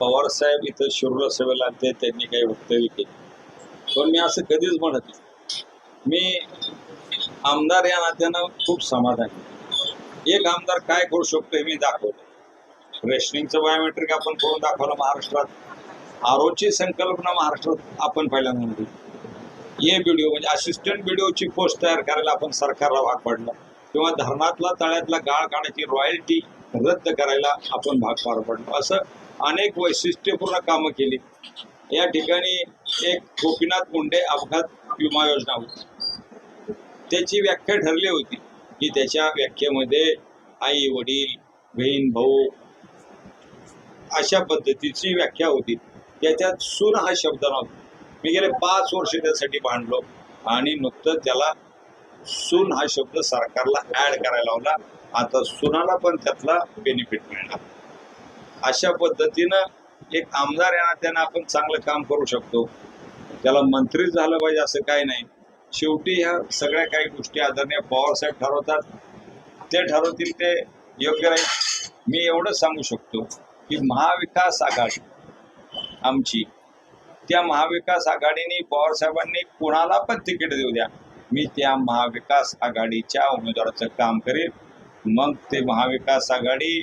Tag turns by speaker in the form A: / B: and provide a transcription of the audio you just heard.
A: पवार साहेब इथं शिरूर सेवेला आणते त्यांनी काही वक्तव्य केले. पण मी असं कधीच म्हणत नाही. मी आमदार या नात्यानं खूप समाधानी एक आमदार काय करू शकतो हे मी दाखवलं रेशनिंगचं बायोमेट्रिक आपण करून दाखवलं महाराष्ट्रात. आरोची संकल्पना महाराष्ट्रात आपण पहिल्यांदा आणली हे व्हिडिओ म्हणजे असिस्टंट व्हिडिओची पोस्ट तयार करायला आपण सरकारला भाग पाडला. किंवा धरणातला तळ्यातला गाळ काढायची रॉयल्टी रद्द करायला आपण भाग पार पडलो. असं अनेक वैशिष्ट्यपूर्ण कामं केली. या ठिकाणी एक गोपीनाथ मुंडे अपघात विमा योजना होती. त्याची व्याख्या ठरली होती की त्याच्या व्याख्येमध्ये आई वडील बहीण भाऊ अशा पद्धतीची व्याख्या होती. त्याच्यात सून हा शब्द नव्हता. मी गेले पाच वर्ष त्यासाठी भांडलो आणि नुकतंच त्याला सून हा शब्द सरकारला ऍड करायला लावला. आता सुनाला पण त्यातला बेनिफिट मिळणार. अशा पद्धतीनं एक आमदार या त्यांना आपण चांगलं काम करू शकतो. त्याला मंत्री झालं पाहिजे असं काही नाही. शेवटी ह्या सगळ्या काही गोष्टी आदरणीय पवार साहेब ठरवतात. ते ठरवतील ते योग्य राहील मी एवढं सांगू शकतो की महाविकास आघाडी आमची त्या महाविकास आघाडीने पवार साहेबांनी कुणाला पण तिकीट देऊ द्या. मी त्या महाविकास आघाडीच्या उमेदवाराचं काम करेन. मग ते महाविकास आघाडी